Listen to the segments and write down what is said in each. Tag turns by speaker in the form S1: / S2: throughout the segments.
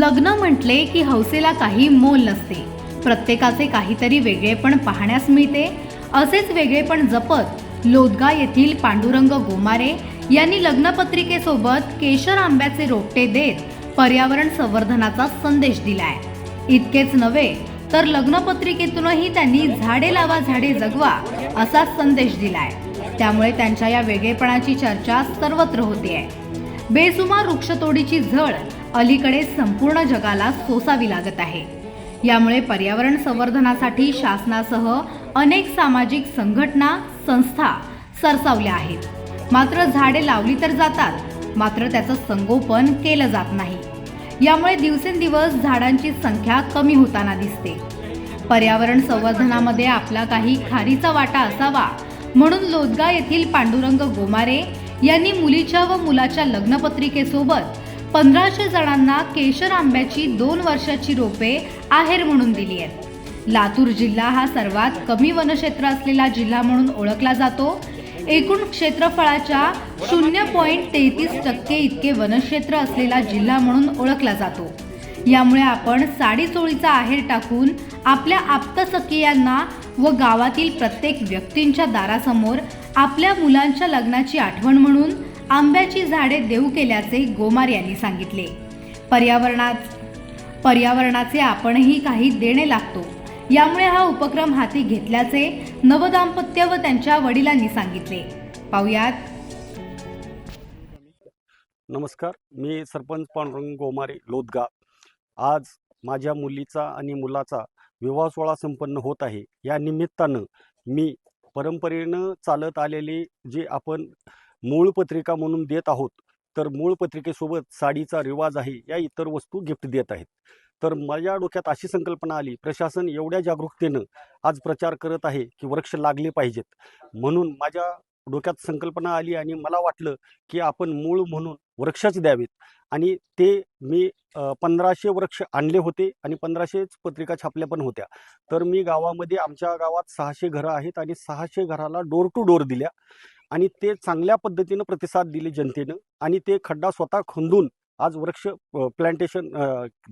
S1: लग्न म्हटले की हौसेला काही मोल नसते. प्रत्येकाचे काहीतरी वेगळेपण पाहण्यास मिळते. असेच वेगळेपण जपत लोदगा येथील पांडुरंग गोमारे यांनी लग्नपत्रिकेसोबत केशर आंब्याचे रोपटे देत पर्यावरण संवर्धनाचा संदेश दिलाय. इतकेच नव्हे तर लग्नपत्रिकेतूनही त्यांनी झाडे लावा झाडे जगवा असा संदेश दिलाय. त्यामुळे त्यांच्या या वेगळेपणाची चर्चा सर्वत्र होतीये. बेसुमार वृक्षतोडीची झळ अलीकडे संपूर्ण जगाला सोसावी लागत आहे. यामुळे पर्यावरण संवर्धनासाठी शासनासह अनेक सामाजिक संघटना संस्था सरसावल्या आहेत. मात्र झाडे लावली तर जातात मात्र त्याचं संगोपन केलं जात नाही. यामुळे दिवसेंदिवस झाडांची संख्या कमी होताना दिसते. पर्यावरण संवर्धनामध्ये आपला काही खारीचा वाटा असावा म्हणून लोदगा येथील पांडुरंग गोमारे यांनी मुलीच्या व मुलाच्या लग्नपत्रिकेसोबत पंधराशे जणांना केशर आंब्याची दोन वर्षाची रोपे आहेर म्हणून दिली आहेत. लातूर जिल्हा हा सर्वात कमी वनक्षेत्र असलेला जिल्हा म्हणून ओळखला जातो. एकूण क्षेत्रफळाच्या शून्य पॉईंट तेहतीस टक्के इतके वनक्षेत्र असलेला जिल्हा म्हणून ओळखला जातो. यामुळे आपण साडीचोळीचा आहेर टाकून आपल्या आप्तसखियांना व गावातील प्रत्येक व्यक्तींच्या दारासमोर आपल्या मुलांच्या लग्नाची आठवण म्हणून आंब्याची झाडे देऊ केल्याचे गोमार यांनी सांगितले. पर्यावरणात पर्यावरणाचे आपणही काही देणे लागतो. यामुळे हा उपक्रम हाती घेतल्याचे नवदाम्पत्य व त्यांच्या वडिलांनी सांगितले. पाहुयात.
S2: नमस्कार मी सरपंच पांडुरंग गोमारे लोदगा आज माझ्या मुलीचा आणि मुलाचा विवाह सोहळा संपन्न होत आहे. या निमित्तानं मी परंपरेनं चालत आलेली जी आपण मूळ पत्रिका म्हणून देत आहोत तर मूळ पत्रिकेसोबत साडीचा रिवाज आहे या इतर वस्तू गिफ्ट देत आहेत. तर माझ्या डोक्यात अशी संकल्पना आली प्रशासन एवढ्या जागरूकतेनं आज प्रचार करत आहे की वृक्ष लागले पाहिजेत. म्हणून माझ्या डोक्यात संकल्पना आली आणि मला वाटलं की आपण मूळ म्हणून वृक्षच द्यावेत. आणि ते मी पंधराशे वृक्ष आणले होते आणि पंधराशेच पत्रिका छापल्या पण होत्या. तर मी गावामध्ये आमच्या गावात सहाशे घरं आहेत आणि सहाशे घराला डोर टू डोर दिल्या. आणि ते चांगल्या पद्धतीनं प्रतिसाद दिले जनतेनं आणि ते खड्डा स्वतः खंदून आज वृक्ष प्लांटेशन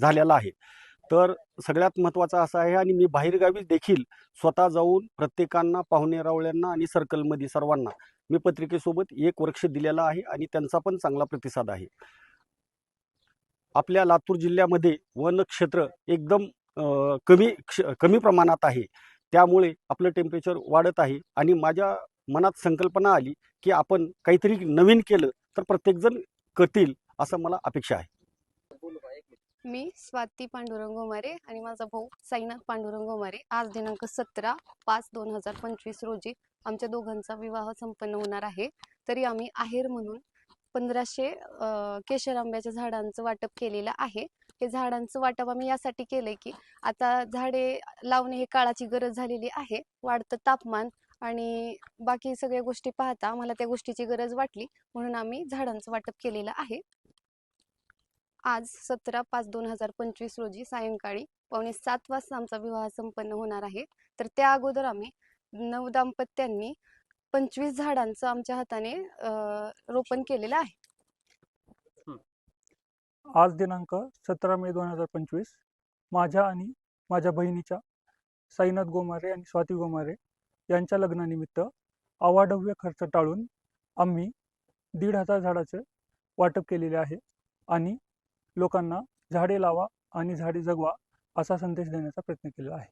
S2: झालेलं आहे. तर सगळ्यात महत्त्वाचं असं आहे आणि मी बाहेरगावी देखील स्वतः जाऊन प्रत्येकांना पाहुणे रावळ्यांना आणि सर्कलमध्ये सर्वांना मी पत्रिकेसोबत एक वृक्ष दिलेला आहे आणि त्यांचा पण चांगला प्रतिसाद आहे. आपल्या लातूर जिल्ह्यामध्ये वन क्षेत्र एकदम कमी क्ष कमी प्रमाणात आहे. त्यामुळे आपलं टेम्परेचर वाढत आहे आणि माझ्या मनात संकल्पना आली की आपण काहीतरी नवीन केलं तर प्रत्येकजण करतील असं मला अपेक्षा आहे.
S3: मी स्वाती पांडुरंग गोमारे आणि माझा भाऊ साईनाथ पांडुरंग गोमारे आज दिनांक सतरा पाच दोन हजार पंचवीस रोजी आमच्या दोघांचा विवाह संपन्न होणार आहे. तरी आम्ही आहेर म्हणून पंधराशे केशर आंब्याच्या झाडांचं वाटप केलेलं आहे. हे झाडांचं वाटप आम्ही यासाठी केलंय की आता झाडे लावणे हे काळाची गरज झालेली आहे. वाढतं तापमान आणि बाकी सगळ्या गोष्टी पाहता आम्हाला त्या गोष्टीची गरज वाटली म्हणून आम्ही झाडांचं वाटप केलेलं आहे. आज सतरा पाच दोन हजार पंचवीस रोजी सायंकाळी पावणे सात वाजता आमचा विवाह संपन्न होणार आहे. तर त्या अगोदर आम्ही नऊ दाम्पत्यांनी पंचवीस झाडांचं आमच्या हाताने रोपण केलेलं आहे.
S4: आज दिनांक सतरा मे दोन हजार पंचवीस माझ्या आणि माझ्या बहिणीच्या साईनाथ गोमारे आणि स्वाती गोमारे यांच्या लग्नानिमित्त अवाढव्य खर्च टाळून आम्ही दीड हजार झाडाचे वाटप केलेले आहे आणि लोकांना झाडे लावा आणि झाडे जगवा असा संदेश देण्याचा प्रयत्न केला आहे.